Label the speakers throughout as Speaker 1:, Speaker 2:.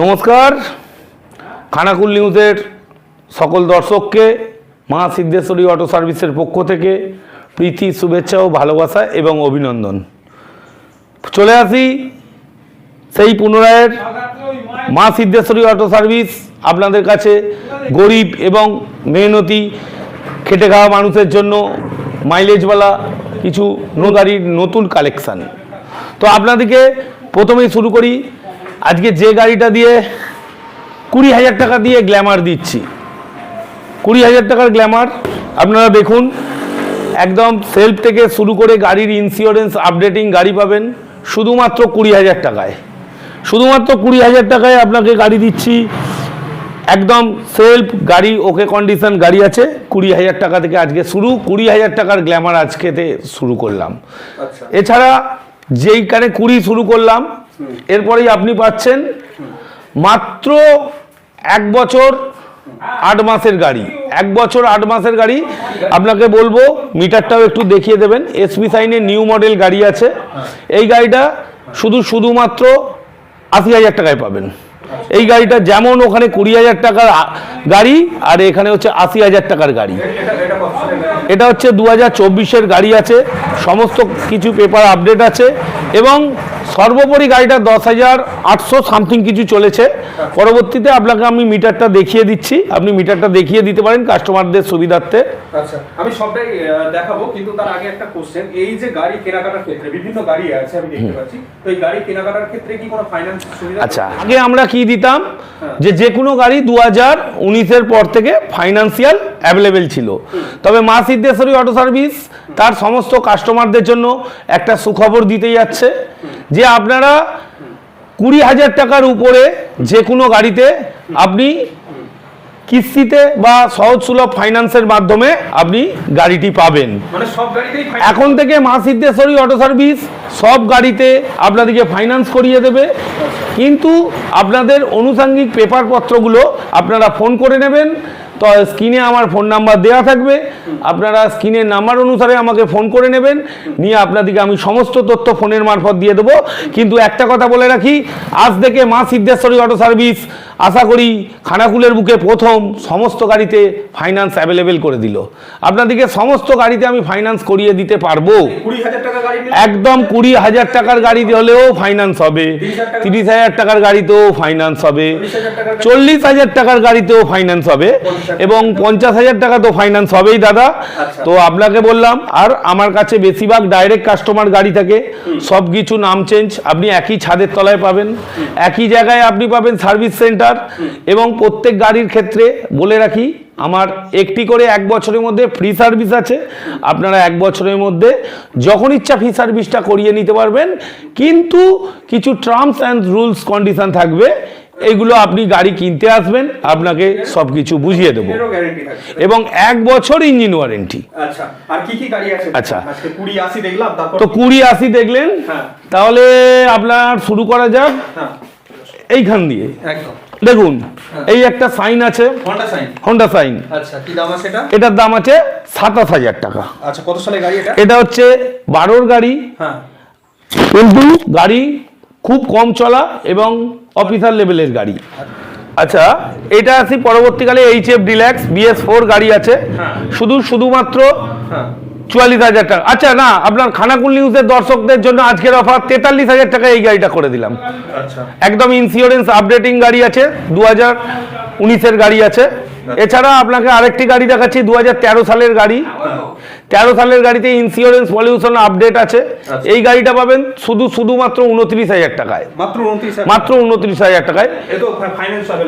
Speaker 1: নমস্কার। খানাকুল নিউজের সকল দর্শককে, মা সিদ্ধেশ্বরী অটো সার্ভিসের পক্ষ থেকে প্রীতি, শুভেচ্ছা ও ভালোবাসা এবং অভিনন্দন। চলে আসি সেই পুনরায়ের মা সিদ্ধেশ্বরী অটো সার্ভিস। আপনাদের কাছে গরিব এবং মেহনতি, খেটে খাওয়া মানুষের জন্য মাইলেজওয়ালা কিছু নো গাড়ির নতুন কালেকশান। তো আপনাদেরকে প্রথমেই শুরু করি আজকে যে গাড়িটা দিয়ে কুড়ি হাজার টাকা দিয়ে গ্ল্যামার দিচ্ছি। কুড়ি হাজার টাকার গ্ল্যামার আপনারা দেখুন একদম সেলফ থেকে শুরু করে গাড়ির ইন্স্যুরেন্স আপডেটিং গাড়ি পাবেন শুধুমাত্র কুড়ি হাজার টাকায়। শুধুমাত্র কুড়ি হাজার টাকায় আপনাকে গাড়ি দিচ্ছি। একদম সেলফ গাড়ি ওকে কন্ডিশন গাড়ি আছে কুড়ি হাজার টাকা থেকে আজকে শুরু কুড়ি হাজার টাকার গ্ল্যামার আজকেতে শুরু করলাম।
Speaker 2: আচ্ছা।
Speaker 1: এছাড়া যেইখানে কুড়ি শুরু করলাম এরপরেই আপনি পাচ্ছেন মাত্র এক বছর আট মাসের গাড়ি। এক বছর আট মাসের গাড়ি। আপনাকে বলব, মিটারটাও একটু দেখিয়ে দেবেন। এসপি সাইনের নিউ মডেল গাড়ি আছে। এই গাড়িটা শুধু শুধুমাত্র আশি হাজার টাকায় পাবেন। এই গাড়িটা যেমন ওখানে কুড়ি হাজার টাকার গাড়ি, আর এখানে হচ্ছে আশি হাজার টাকার গাড়ি।
Speaker 2: এটা
Speaker 1: হচ্ছে দু হাজার গাড়ি আছে। সমস্ত কিছু পেপার আপডেট আছে। এবং সর্বোপরি গাড়িটা দশ হাজার আটশো সামথিং কিছু চলেছে। পরবর্তীতে আপনাকে আমি মিটারটা দেখিয়ে দিচ্ছি। আপনি মিটারটা দেখিয়ে দিতে পারেন কাস্টমারদের সুবিধার্থে।
Speaker 2: আচ্ছা আমি সবটাই দেখাবো কিন্তু তার আগে একটা কোশ্চেন এই যে গাড়ি কেনাকাটার ক্ষেত্রে বিভিন্ন গাড়ি আছে আমি দেখতে পাচ্ছি। তো এই গাড়ি কেনাকাটার ক্ষেত্রে কি কোনো ফাইন্যান্স সুবিধা
Speaker 1: আচ্ছা আগে আমরা কি দিতাম? যে যে কোনো গাড়ি দু হাজার উনিশের পর থেকে ফাইন্যান্সিয়াল অ্যাভেলেবেল ছিল। তবে মা সিদ্ধেশ্বরী অটো সার্ভিস তার সমস্ত কাস্টমারদের জন্য একটা সুখবর দিতে যাচ্ছে। যে আপনারা কুড়ি হাজার টাকার উপরে যে কোনো গাড়িতে আপনি কিস্তিতে বা সহজ সুলভ ফাইন্যান্সের মাধ্যমে আপনি গাড়িটি পাবেন।
Speaker 2: মানে
Speaker 1: এখন থেকে মা সিদ্ধেশ্বরী অটো সার্ভিস সব গাড়িতে আপনাদেরকে ফাইন্যান্স করিয়ে দেবে। কিন্তু আপনাদের অনুষাঙ্গিক পেপারপত্রগুলো আপনারা ফোন করে নেবেন। তো স্ক্রিনে আমার ফোন নাম্বার দেওয়া থাকবে। আপনারা স্ক্রিনের নাম্বার অনুসারে আমাকে ফোন করে নেবেন। নিয়ে আপনাদেরকে আমি সমস্ত তথ্য ফোনের মারফত দিয়ে দেবো। কিন্তু একটা কথা বলে রাখি, আজ থেকে মা সিদ্ধেশ্বরী অটো সার্ভিস আশা করি খানাকুলের বুকে প্রথম সমস্ত গাড়িতে ফাইন্যান্স অ্যাভেলেবেল করে দিল। আপনাদেরকে সমস্ত গাড়িতে আমি ফাইন্যান্স করিয়ে দিতে পারব। একদম কুড়ি হাজার টাকার গাড়ি হলেও ফাইন্যান্স হবে। তিরিশ হাজার টাকার গাড়িতেও ফাইন্যান্স হবে। চল্লিশ হাজার টাকার গাড়িতেও ফাইন্যান্স হবে এবং পঞ্চাশ হাজার টাকা তো ফাইন্যান্স হবেই দাদা।
Speaker 2: আচ্ছা।
Speaker 1: তো আপনাকে বললাম আর আমার কাছে বেশিরভাগ ডাইরেক্ট কাস্টমার গাড়ি থাকে। সব কিছু নাম চেঞ্জ আপনি একই ছাদের তলায় পাবেন। একই জায়গায় আপনি পাবেন সার্ভিস সেন্টার এবং প্রত্যেক গাড়ির ক্ষেত্রে বলে রাখি আমার একটি করে এক বছরের মধ্যে ফ্রি সার্ভিস আছে। আপনারা এক বছরের মধ্যে যখন ইচ্ছা ফ্রি সার্ভিসটা করিয়ে নিতে পারবেন। কিন্তু কিছু টার্মস অ্যান্ড রুলস কন্ডিশন থাকবে। এইগুলো আপনি গাড়ি কিনতে আসবেন আপনাকে সব কিছু বুঝিয়ে দেবো। এবং এক বছর ইঞ্জিন ওয়ারেন্টি
Speaker 2: আচ্ছা
Speaker 1: আচ্ছা। তো কুড়ি আশি দেখলেন।
Speaker 2: হ্যাঁ।
Speaker 1: তাহলে আপনার শুরু করা যাক।
Speaker 2: হ্যাঁ।
Speaker 1: এইখান দিয়ে।
Speaker 2: একদম।
Speaker 1: দেখুন এই একটা সাইন আছে।
Speaker 2: হন্ডা সাইন
Speaker 1: সাইন
Speaker 2: আচ্ছা কি দাম আছে এটা?
Speaker 1: এটার দাম আছে সাতাশ হাজার টাকা।
Speaker 2: আচ্ছা কত সালের গাড়ি এটা?
Speaker 1: এটা হচ্ছে বারোর গাড়ি।
Speaker 2: হ্যাঁ।
Speaker 1: কিন্তু গাড়ি খুব কম চলা এবং অফিসার লেভেলের গাড়ি। আচ্ছা এটা আসি পরবর্তীকালে H F deluxe BS four গাড়ি আছে।
Speaker 2: হ্যাঁ।
Speaker 1: শুধু শুধুমাত্র
Speaker 2: হ্যাঁ।
Speaker 1: চুয়াল্লিশ হাজার টাকা। আচ্ছা না আপনার খানাকুল নিউজের দর্শকদের জন্য আজকের অফার তেতাল্লিশ হাজার টাকা এই গাড়িটা করে দিলাম।
Speaker 2: আচ্ছা।
Speaker 1: একদম ইন্স্যুরেন্স আপডেটিং গাড়ি আছে দু হাজার উনিশের গাড়ি আছে। এছাড়া আপনাকে আরেকটি গাড়ি দেখাচ্ছি দু তেরো সালের গাড়ি। তেরো সালের গাড়িতে ইন্স্যুরেন্স পলিউশন আপডেট আছে। এই গাড়িটা পাবেন শুধু শুধুমাত্র উনত্রিশ হাজার টাকায়।
Speaker 2: মাত্র উনত্রিশ
Speaker 1: হাজার। টাকায়।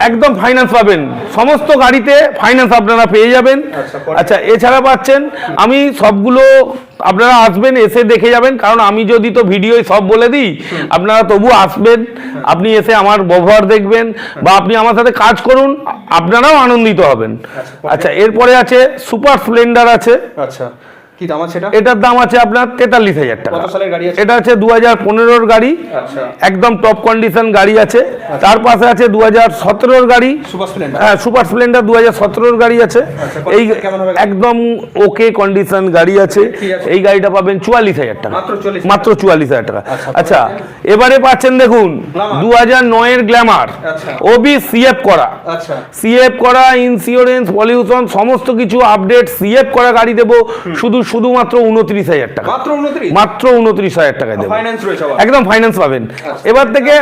Speaker 1: একদম ফাইন্যান্স পাবেন। সমস্ত গাড়িতে ফাইন্যান্স আপনারা পেয়ে যাবেন।
Speaker 2: আচ্ছা,
Speaker 1: আচ্ছা এছাড়া পাচ্ছেন আমি সবগুলো আপনারা আসবেন এসে দেখে যাবেন। কারণ আমি যদি তো ভিডিওয় সব বলে দিই আপনারা তবু আসবেন। আপনি এসে আমার ব্যবহার দেখবেন বা আপনি আমার সাথে কাজ করুন আপনারাও আনন্দিত হবেন।
Speaker 2: আচ্ছা,
Speaker 1: আচ্ছা এরপরে আছে সুপার স্প্লেন্ডার আছে।
Speaker 2: আচ্ছা। কি দাম আছে এটা?
Speaker 1: এটার দাম আছে আপনার তেতাল্লিশ হাজার টাকা।
Speaker 2: কত সালের গাড়ি আছে?
Speaker 1: এটা আছে দু হাজার পনেরোর গাড়ি।
Speaker 2: আচ্ছা।
Speaker 1: একদম টপ কন্ডিশন গাড়ি আছে। তার পাশে আছে দু হাজার সতেরোর গাড়ি।
Speaker 2: Super Splendor?
Speaker 1: হ্যাঁ সুপার স্প্লেন্ডার দু হাজার সতেরোর গাড়ি আছে।
Speaker 2: আচ্ছা,
Speaker 1: এই? একদম ওকে কন্ডিশন গাড়ি আছে। এই গাড়িটা পাবেন চুয়াল্লিশ হাজার টাকা।
Speaker 2: মাত্র 44,000
Speaker 1: মাত্র চুয়াল্লিশ হাজার টাকা।
Speaker 2: আচ্ছা,
Speaker 1: আচ্ছা এবারে পাচ্ছেন দেখুন। দু হাজার নয়ের গ্ল্যামার।
Speaker 2: আচ্ছা।
Speaker 1: ওবি সিএফ করা।
Speaker 2: আচ্ছা।
Speaker 1: সিএফ করা ইন্স্যুরেন্স পলিউশন সমস্ত কিছু আপডেট সিএফ করা গাড়ি দেবো। শুধু শুধুমাত্র উনত্রিশ হাজার টাকা।
Speaker 2: মাত্র উনত্রিশ?
Speaker 1: হাজার টাকায় দেবো। একদম ফাইন্যান্স পাবেন। এবার থেকে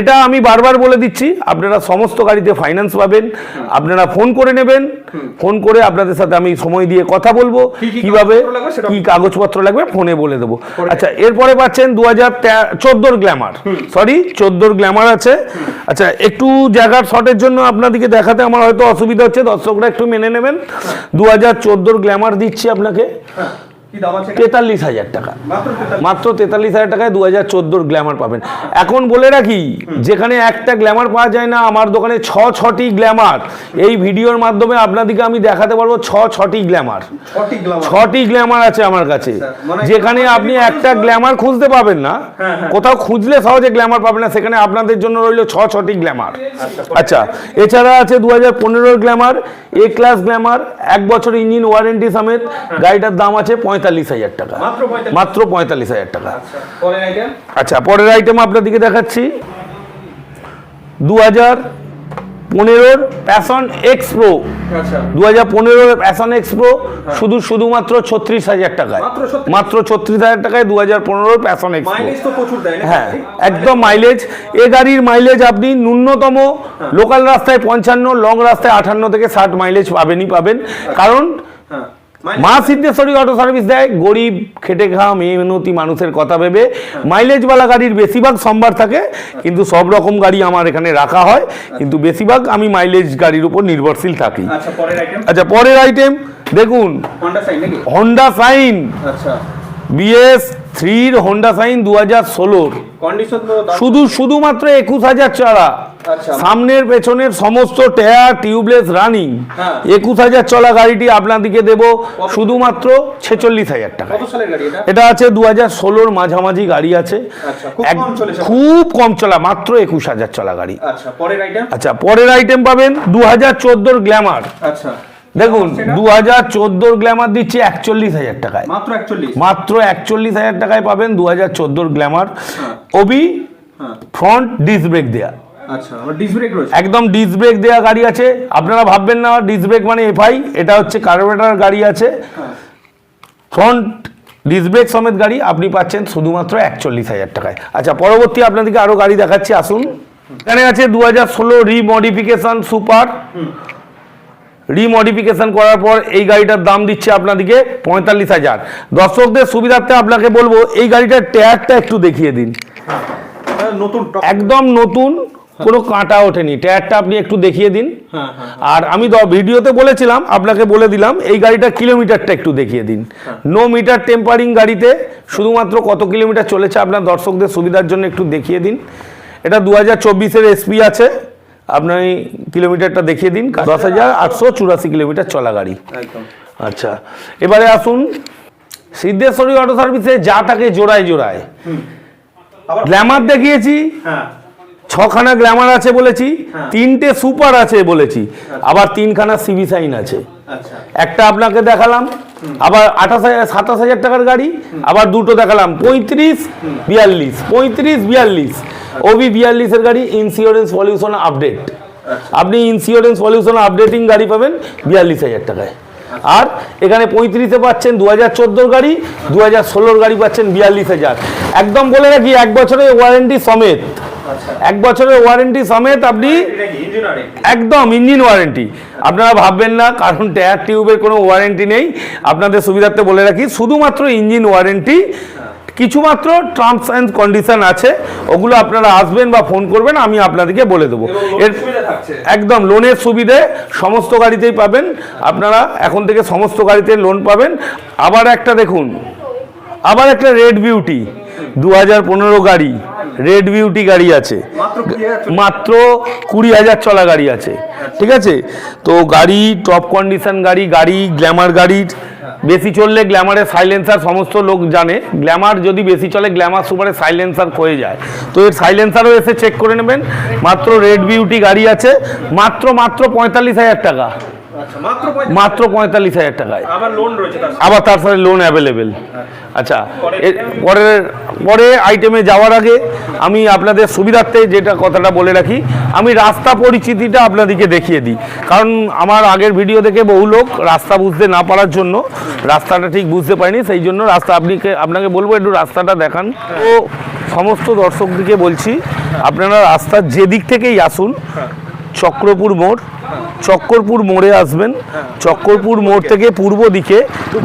Speaker 1: এটা আমি বারবার বলে দিচ্ছি আপনারা সমস্ত গাড়িতে ফাইন্যান্স পাবেন। আপনারা ফোন করে নেবেন। ফোন করে আপনাদের সাথে আমি সময় দিয়ে কথা বলব। কীভাবে কি কাগজপত্র লাগবে ফোনে বলে দেবো। আচ্ছা এরপরে পাচ্ছেন দু হাজার চোদ্দোর গ্ল্যামার। সরি চোদ্দোর গ্ল্যামার আছে। আচ্ছা একটু জায়গার শর্টের জন্য আপনাদেরকে দেখাতে আমার হয়তো অসুবিধা হচ্ছে দর্শকরা একটু মেনে নেবেন। দু হাজার চোদ্দোর গ্ল্যামার দিচ্ছি আপনাকে।
Speaker 2: হ্যাঁ, কি দাম আছে এটা?
Speaker 1: তেতাল্লিশ হাজার টাকা।
Speaker 2: মাত্র তেতাল্লিশ।
Speaker 1: হাজার টাকায় দু হাজার চোদ্দোর গ্ল্যামার পাবেন। এখন বলে রাখি যেখানে একটা গ্ল্যামার পাওয়া যায় না আমার দোকানে ছ ছটি গ্ল্যামার এই ভিডিওর মাধ্যমে আপনাদেরকে আমি দেখাতে পারব ছ ছটি গ্ল্যামার
Speaker 2: ছটি
Speaker 1: গ্ল্যামার আছে আমার কাছে।
Speaker 2: আচ্ছা, মানে
Speaker 1: যেখানে আপনি একটা গ্ল্যামার খুঁজতে পাবেন না
Speaker 2: হ্যাঁ, হ্যাঁ।
Speaker 1: কোথাও খুঁজলে সহজে গ্ল্যামার পাবেন না সেখানে আপনাদের জন্য রইল ছ ছটি গ্ল্যামার আচ্ছা এছাড়া আছে দু হাজার পনেরোর গ্ল্যামার এ ক্লাস গ্ল্যামার এক বছর ইঞ্জিন ওয়ারেন্টি সমেত গাড়িটার দাম আছে পঁয়তাল্লিশ হাজার টাকা।
Speaker 2: মাত্র পঁয়তাল্লিশ।
Speaker 1: হাজার টাকা।
Speaker 2: আচ্ছা পরের আইটেম
Speaker 1: আচ্ছা আপনাদেরকে দেখাচ্ছি। দু হাজার পনেরোর প্যাশন এক্স প্রো
Speaker 2: আচ্ছা।
Speaker 1: দু হাজার পনেরোর প্যাশন এক্স প্রো শুধু শুধুমাত্র ছত্রিশ হাজার টাকায়।
Speaker 2: মাত্র
Speaker 1: ছত্রিশ। হাজার টাকায় দু হাজার পনেরোর প্যাশন এক্স প্রো
Speaker 2: মাইলেজ তো প্রচুর দেয় না?
Speaker 1: হ্যাঁ একদম মাইলেজ এ গাড়ির মাইলেজ আপনি ন্যূনতম লোকাল রাস্তায় পঞ্চান্ন লং রাস্তায় আটান্ন থেকে ষাট মাইলেজ পাবেনই পাবেন। কারণ
Speaker 2: হ্যাঁ।
Speaker 1: মা সিদ্ধেশ্বরী অটো সার্ভিস দেয় গরিব খেটে খাওয়া মেনতি মানুষের কথা ভেবে। মাইলেজওয়ালা গাড়ির বেশিরভাগ সম্ভার থাকে কিন্তু সব রকম গাড়ি আমার এখানে রাখা হয়। কিন্তু বেশিরভাগ আমি মাইলেজ গাড়ির উপর নির্ভরশীল থাকি।
Speaker 2: আচ্ছা পরের আইটেম
Speaker 1: আচ্ছা দেখুন
Speaker 2: হন্ডা সাইন
Speaker 1: বিএস থ্রির হন্ডা সাইন দু হাজার ষোলোর শুধু শুধুমাত্র একুশ হাজার চড়া।
Speaker 2: আচ্ছা।
Speaker 1: সামনের পেছনের সমস্ত টায়ার টিউবলেস রানিং। একুশ হাজার চলা গাড়িটি আপনাদেরকে দেবো। শুধুমাত্র ছেচল্লিশ হাজার টাকা।
Speaker 2: এটা?
Speaker 1: আছে দু হাজার ষোলোর মাঝামাঝি গাড়ি আছে।
Speaker 2: আচ্ছা, খুব কম
Speaker 1: চলা মাত্র একুশ হাজার চলা গাড়ি।
Speaker 2: আচ্ছা পরের আইটেম
Speaker 1: আচ্ছা পরের আইটেম পাবেন দু হাজার চোদ্দোর গ্ল্যামার
Speaker 2: আচ্ছা।
Speaker 1: দেখুন দু হাজার চোদ্দোর গ্ল্যামার দিচ্ছে একচল্লিশ হাজার টাকায়।
Speaker 2: মাত্র একচল্লিশ।
Speaker 1: মাত্র একচল্লিশ হাজার টাকায় পাবেন দু হাজার চোদ্দোর Glamour Obi front disc brake দেয়া।
Speaker 2: আচ্ছা
Speaker 1: একদম ডিস ব্রেক দেওয়া গাড়ি আছে। আপনারা ভাববেন না ডিস ব্রেক মানে এফআই এটা হচ্ছে কার্বোরেটার গাড়ি আছে। ফ্রন্ট ডিস ব্রেক সমেত গাড়ি আপনি পাচ্ছেন শুধুমাত্র একচল্লিশ হাজার টাকায়। আচ্ছা পরবর্তী আপনাদেরকে আরও গাড়ি দেখাচ্ছি আসুন। এখানে আছে দু হাজার ষোলো রিমডিফিকেশন সুপার রিমডিফিকেশন করার পর এই গাড়িটার দাম দিচ্ছে আপনাদেরকে পঁয়তাল্লিশ হাজার। দর্শকদের সুবিধার্থে আপনাকে বলব এই গাড়িটার টায়ারটা একটু দেখিয়ে দিন।
Speaker 2: হ্যাঁ, নতুন
Speaker 1: একদম নতুন কোনো কাঁটা ওঠেনি। টায়ারটা আপনি একটু দেখিয়ে দিন।
Speaker 2: হ্যাঁ হ্যাঁ
Speaker 1: আর আমি ভিডিওতে বলেছিলাম আপনাকে বলে দিলাম এই গাড়িটার কিলোমিটারটা একটু দেখিয়ে দিন। নো মিটার টেম্পারিং গাড়িতে শুধুমাত্র কত কিলোমিটার চলেছে আপনার দর্শকদের সুবিধার জন্য একটু দেখিয়ে দিন। এটা দু হাজার চব্বিশের এসপি আছে। আপনার এই কিলোমিটারটা দেখিয়ে দিন দশ হাজার আটশো চুরাশি কিলোমিটার চলা গাড়ি। আচ্ছা এবারে আসুন সিদ্ধেশ্বরী অটো সার্ভিসে যা থাকে জোড়ায়। জোড়ায় গ্ল্যামার দেখিয়েছি
Speaker 2: হ্যাঁ।
Speaker 1: ছখানা গ্ল্যামার আছে বলেছি
Speaker 2: হ্যাঁ।
Speaker 1: তিনটে সুপার আছে বলেছি আবার তিনখানা সিবি সাইন আছে।
Speaker 2: আচ্ছা।
Speaker 1: একটা আপনাকে দেখালাম আবার আঠাশ হাজার সাতাশ হাজার টাকার গাড়ি আবার দুটো দেখালাম পঁয়ত্রিশ বিয়াল্লিশ পঁয়ত্রিশ বিয়াল্লিশ। ওবি বিয়াল্লিশের গাড়ি ইন্স্যুরেন্স পলিউশন আপডেট আপনি ইন্স্যুরেন্স পলিউশন আপডেটিং গাড়ি পাবেন বিয়াল্লিশ হাজার টাকায়। আর এখানে পঁয়ত্রিশে পাচ্ছেন দু হাজার চোদ্দোর গাড়ি দু হাজার ষোলোর গাড়ি পাচ্ছেন বিয়াল্লিশ হাজার। একদম বলে রাখি এক বছরের ওয়ারেন্টি সমেত।
Speaker 2: আচ্ছা।
Speaker 1: এক বছরের ওয়ারেন্টি সমেত আপনি একদম ইঞ্জিন ওয়ারেন্টি আপনারা ভাববেন না কারণ টায়ার টিউবের কোনো ওয়ারেন্টি নেই। আপনাদের সুবিধার্থে বলে রাখি শুধুমাত্র ইঞ্জিন ওয়ারেন্টি কিছুমাত্র টার্মস অ্যান্ড কন্ডিশন আছে ওগুলো আপনারা আসবেন বা ফোন করবেন আমি আপনাদেরকে বলে দেবো। এর একদম লোনের সুবিধে সমস্ত গাড়িতেই পাবেন। আপনারা এখন থেকে সমস্ত গাড়িতে লোন পাবেন। আবার একটা দেখুন আবার একটা রেড বিউটি দু হাজার পনেরো গাড়ি রেড বিউটি গাড়ি আছে।
Speaker 2: মাত্র কুড়ি হাজার
Speaker 1: মাত্র কুড়ি হাজার চলা গাড়ি আছে। ঠিক আছে? তো গাড়ি টপ কন্ডিশন গাড়ি গাড়ি গ্ল্যামার গাড়ির বেশি চললে গ্ল্যামারের সাইলেন্সার সমস্ত লোক জানে। গ্ল্যামার যদি বেশি চলে, গ্ল্যামার সুপারে সাইলেন্সার হয়ে যায়। তো এর সাইলেন্সারও এসে চেক করে নেবেন। মাত্র রেড বিউটি গাড়ি আছে। মাত্র মাত্র পঁয়তাল্লিশ হাজার টাকা।
Speaker 2: মাত্র
Speaker 1: পঁয়তাল্লিশ হাজার টাকায়।
Speaker 2: আবার তার সাথে।
Speaker 1: লোন অ্যাভেলেবেল আচ্ছা এর পরের পরে আইটেমে যাওয়ার আগে আমি আপনাদের সুবিধার্থে যেটা কথাটা বলে রাখি আমি রাস্তা পরিচিতিটা আপনাদেরকে দেখিয়ে দিই। কারণ আমার আগের ভিডিও দেখে বহু লোক রাস্তা বুঝতে না পারার জন্য রাস্তাটা ঠিক বুঝতে পারেনি সেই জন্য রাস্তা আপনিকে আপনাকে বলব একটু রাস্তাটা দেখান। তো সমস্ত দর্শকদিকে বলছি আপনারা রাস্তার যে দিক থেকেই আসুন চক্রপুর মোড় চক্করপুর মোড়ে আসবেন। চক্করপুর মোড় থেকে পূর্ব দিকে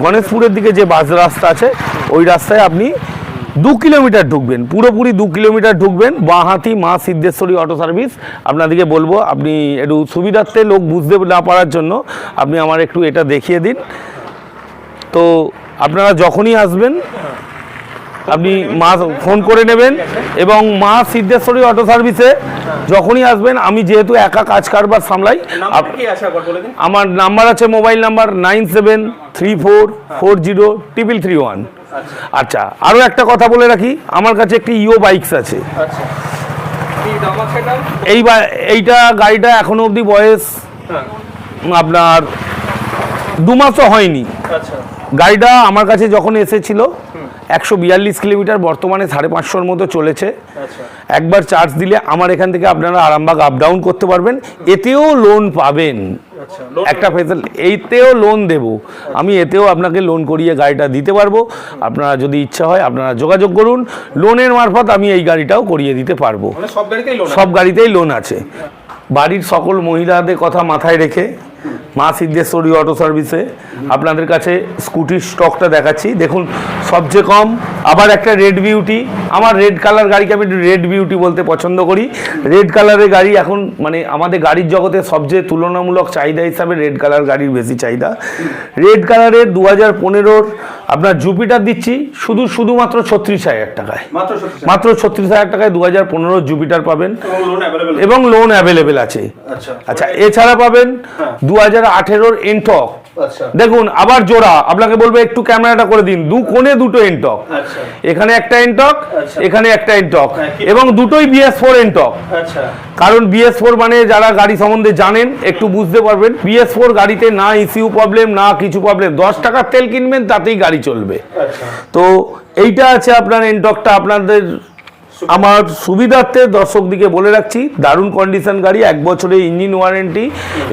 Speaker 1: গণেশপুরের দিকে যে বাস রাস্তা আছে ওই রাস্তায় আপনি দু কিলোমিটার ঢুকবেন। পুরোপুরি দু কিলোমিটার ঢুকবেন। বাঁহাতি মা সিদ্ধেশ্বরী অটো সার্ভিস। আপনাদেরকে বলব আপনি একটু সুবিধার্থে লোক বুঝতে না পারার জন্য আপনি আমার একটু এটা দেখিয়ে দিন। তো আপনারা যখনই আসবেন আপনি মা ফোন করে নেবেন এবং মা সিদ্ধেশ্বরী অটো সার্ভিসে যখনই আসবেন আমি যেহেতু একা কাজ কারবার সামলাই আমার নাম্বার আছে mobile number nine seven three four four zero triple three one আচ্ছা। আরও একটা কথা বলে রাখি আমার কাছে একটি ইও বাইকস আছে।
Speaker 2: আচ্ছা।
Speaker 1: এই বা- এইটা গাড়িটা এখনও অবধি বয়স
Speaker 2: হ্যাঁ।
Speaker 1: আপনার দু মাসও হয়নি।
Speaker 2: আচ্ছা।
Speaker 1: গাড়িটা আমার কাছে যখন এসেছিল একশো বিয়াল্লিশ কিলোমিটার বর্তমানে সাড়ে পাঁচশোর মতো চলেছে।
Speaker 2: আচ্ছা।
Speaker 1: একবার চার্জ দিলে আমার এখান থেকে আপনারা আরামবাগ আপ ডাউন করতে পারবেন। এতেও লোন পাবেন।
Speaker 2: আচ্ছা
Speaker 1: একটা ফেসিল এইতেও লোন দেব। আমি এতেও আপনাকে লোন করিয়ে গাড়িটা দিতে পারব। আপনারা যদি ইচ্ছা হয় আপনারা যোগাযোগ করুন। লোনের মারফত আমি এই গাড়িটাও করিয়ে দিতে পারব।
Speaker 2: মানে সব গাড়িতেই লোন
Speaker 1: সব গাড়িতেই লোন আছে। বাড়ির সকল মহিলাদের কথা মাথায় রেখে মা সিদ্ধেশ্বরী অটো সার্ভিসে আপনাদের কাছে স্কুটির স্টকটা দেখাচ্ছি। দেখুন সবচেয়ে কম আবার একটা রেড বিউটি আমার রেড কালার গাড়িকে আমি রেড বিউটি বলতে পছন্দ করি। রেড কালারের গাড়ি এখন মানে আমাদের গাড়ির জগতে সবচেয়ে তুলনামূলক চাহিদা হিসাবে রেড কালার গাড়ির বেশি চাহিদা। রেড কালারের দু হাজার পনেরোর আপনার জুপিটার দিচ্ছি শুধু শুধুমাত্র ছত্রিশ হাজার টাকায়।
Speaker 2: মাত্র
Speaker 1: ছত্রিশ হাজার টাকায় দু হাজার পনেরো জুপিটার পাবেন।
Speaker 2: এবং লোন অ্যাভেলেবেল
Speaker 1: আছে।
Speaker 2: আচ্ছা।
Speaker 1: আচ্ছা এছাড়া পাবেন
Speaker 2: হ্যাঁ।
Speaker 1: দু হাজার আঠেরোর এনটক
Speaker 2: আচ্ছা।
Speaker 1: দেখুন আবার জোড়া আপনাকে বলব একটু ক্যামেরাটা করে দিন। দু কোণে দুটো এনটক এখানে একটা এনটক
Speaker 2: আচ্ছা।
Speaker 1: এখানে একটা এনটক।
Speaker 2: হ্যাঁ,
Speaker 1: এবং দুটোই বিএস ফোর এনটক।
Speaker 2: আচ্ছা।
Speaker 1: কারণ বিএস ফোর মানে যারা গাড়ি সম্বন্ধে জানেন একটু বুঝতে পারবেন বিএস ফোর গাড়িতে না ইসিউ প্রবলেম না কিছু প্রবলেম দশ টাকার তেল কিনবেন তাতেই গাড়ি চলবে।
Speaker 2: আচ্ছা।
Speaker 1: তো এইটা আছে আপনার এনটকটা আপনাদের আমার সুবিধার্থে দর্শকদিকে বলে রাখছি দারুণ কন্ডিশন গাড়ি এক বছরের ইঞ্জিন ওয়ারেন্টি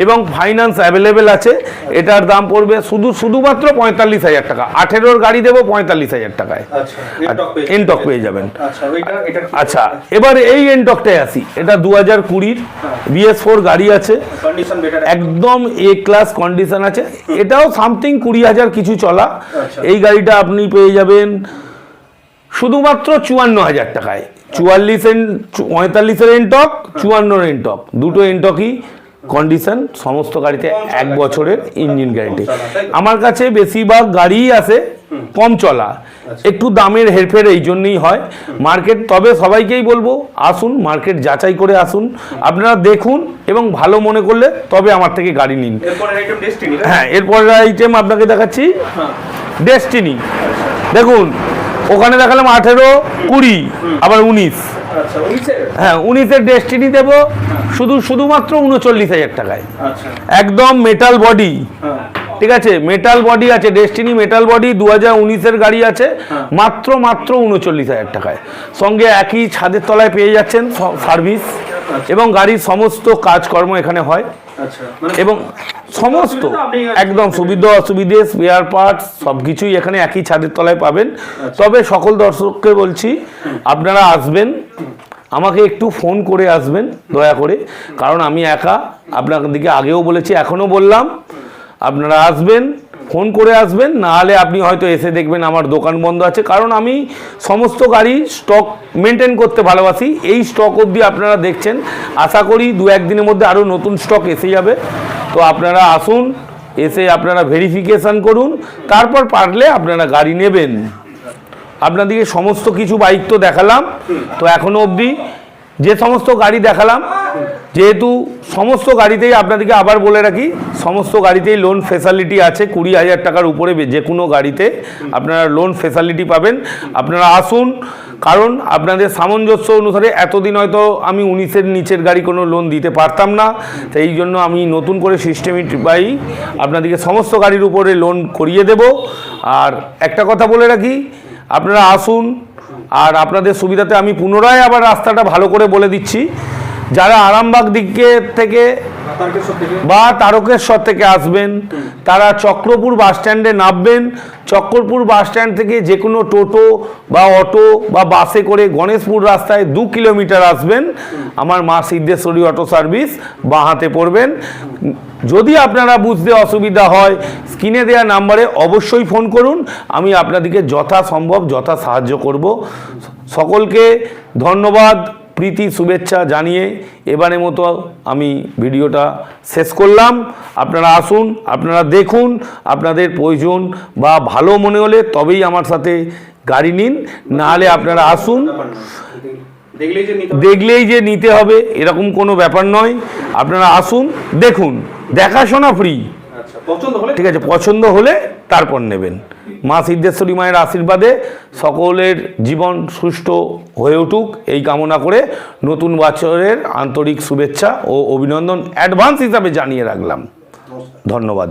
Speaker 1: এবং ফাইন্যান্স অ্যাভেলেবেল আছে। এটার দাম পড়বে শুধু শুধুমাত্র পঁয়তাল্লিশ হাজার টাকা। আঠেরোর গাড়ি দেবো পঁয়তাল্লিশ হাজার টাকায়।
Speaker 2: আচ্ছা এনটক পেয়ে
Speaker 1: যাবেন।
Speaker 2: আচ্ছা
Speaker 1: আচ্ছা এবার এই এনটকটায় আসি। এটা দু হাজার কুড়ির বিএস ফোর গাড়ি আছে। একদম এ ক্লাস কন্ডিশন আছে। এটাও সামথিং কুড়ি হাজার কিছু চলা।
Speaker 2: আচ্ছা।
Speaker 1: এই গাড়িটা আপনি পেয়ে যাবেন। শুধুমাত্র চুয়ান্ন হাজার টাকায়। চুয়াল্লিশ পঁয়তাল্লিশের এনটক চুয়ান্নর এনটক দুটো এনটকই কন্ডিশন সমস্ত গাড়িতে এক বছরের ইঞ্জিন গ্যারেন্টি আমার কাছে বেশিরভাগ গাড়িই আছে কম চলা। একটু দামের হেরফের এই জন্যই হয়। মার্কেট তবে সবাইকেই বলব আসুন মার্কেট যাচাই করে আসুন। আপনারা দেখুন এবং ভালো মনে করলে তবে আমার থেকে গাড়ি নিন। হ্যাঁ এরপরের আইটেম আপনাকে দেখাচ্ছি।
Speaker 2: হ্যাঁ।
Speaker 1: ডেস্টিনি দেখুন ওখানে দেখালাম আঠেরো কুড়ি আবার উনিশ।
Speaker 2: আচ্ছা
Speaker 1: হ্যাঁ উনিশের ডেস্টিনি দেব শুধু শুধুমাত্র উনচল্লিশ হাজার টাকায়।
Speaker 2: আচ্ছা।
Speaker 1: একদম মেটাল বডি
Speaker 2: হ্যাঁ।
Speaker 1: ঠিক আছে? মেটাল বডি আছে ডেস্টিনি মেটাল বডি দু হাজার উনিশের গাড়ি আছে
Speaker 2: হ্যাঁ।
Speaker 1: মাত্র মাত্র উনচল্লিশ হাজার টাকায়। সঙ্গে একই ছাদের তলায় পেয়ে যাচ্ছেন সার্ভিস এবং গাড়ির সমস্ত কাজকর্ম এখানে হয়।
Speaker 2: আচ্ছা মানে
Speaker 1: এবং সমস্ত একদম সুবিধা অসুবিধে স্পেয়ার পার্টস সব কিছুই এখানে একই ছাদের তলায় পাবেন।
Speaker 2: আচ্ছা।
Speaker 1: তবে সকল দর্শককে বলছি আপনারা আসবেন আমাকে একটু ফোন করে আসবেন দয়া করে কারণ আমি একা আপনাদের দিকে আগেও বলেছি এখনও বললাম আপনারা আসবেন ফোন করে আসবেন না হলে আপনি হয়তো এসে দেখবেন আমার দোকান বন্ধ আছে। কারণ আমি সমস্ত গাড়ি স্টক মেনটেন করতে ভালোবাসি। এই স্টক অবধি আপনারা দেখছেন। আশা করি দু একদিনের মধ্যে আরও নতুন স্টক এসে যাবে। তো আপনারা আসুন, এসে আপনারা ভেরিফিকেশান করুন, তারপর পারলে আপনারা গাড়ি নেবেন। আপনাদেরকে সমস্ত কিছু বাইক তো দেখালাম। তো এখনও অবধি যে সমস্ত গাড়ি দেখালাম যেহেতু সমস্ত গাড়িতেই আপনাদেরকে আবার বলে রাখি, সমস্ত গাড়িতেই লোন ফেসিলিটি আছে, কুড়ি হাজার টাকার উপরে যে কোনো গাড়িতে আপনারা লোন ফেসিলিটি পাবেন। আপনারা আসুন, কারণ আপনাদের সামঞ্জস্য অনুসারে এতদিন হয়তো আমি উনিশের নিচের গাড়ি কোনো লোন দিতে পারতাম না। তো এই জন্য আমি নতুন করে সিস্টেমিক বাই আপনাদেরকে সমস্ত গাড়ির উপরে লোন করিয়ে দেব। আর একটা কথা বলে রাখি, আপনারা আসুন, আর আপনাদের সুবিধাতে আমি পুনরায় আবার রাস্তাটা ভালো করে বলে দিচ্ছি। যারা আরামবাগ দিকে থেকে বা তারকেশ্বর থেকে আসবেন, তারা চক্রপুর বাস স্ট্যান্ডে নামবেন। চক্রপুর বাস স্ট্যান্ড থেকে যে কোনো টোটো বা অটো বা বাসে করে গণেশপুর রাস্তায় দু কিলোমিটার আসবেন। আমার মা সিদ্ধেশ্বরী অটো সার্ভিস বাঁ হাতে পড়বেন। যদি আপনারা বুঝতে অসুবিধা হয়, স্ক্রিনে দেওয়া নাম্বারে অবশ্যই ফোন করুন। আমি আপনাদেরকে যথাসম্ভব, যথা সাহায্য করব। সকলকে ধন্যবাদ। প্রীতি শুভেচ্ছা জানিয়ে এবারের মতো আমি ভিডিওটা শেষ করলাম। আপনারা আসুন আপনারা দেখুন আপনাদের প্রয়োজন বা ভালো মনে হলে তবেই আমার সাথে গাড়ি নিন নাহলে আপনারা আসুন।
Speaker 2: দেখলেই যে নিতে হবে।
Speaker 1: এরকম কোনো ব্যাপার নয়। আপনারা আসুন দেখুন। দেখাশোনা ফ্রি ঠিক আছে, পছন্দ হলে তারপর নেবেন। মা সিদ্ধেশ্বরী মায়ের আশীর্বাদে সকলের জীবন সুষ্ঠু হয়ে উঠুক। এই কামনা করে নতুন বছরের আন্তরিক শুভেচ্ছা ও অভিনন্দন অ্যাডভান্স হিসাবে জানিয়ে রাখলাম। ধন্যবাদ।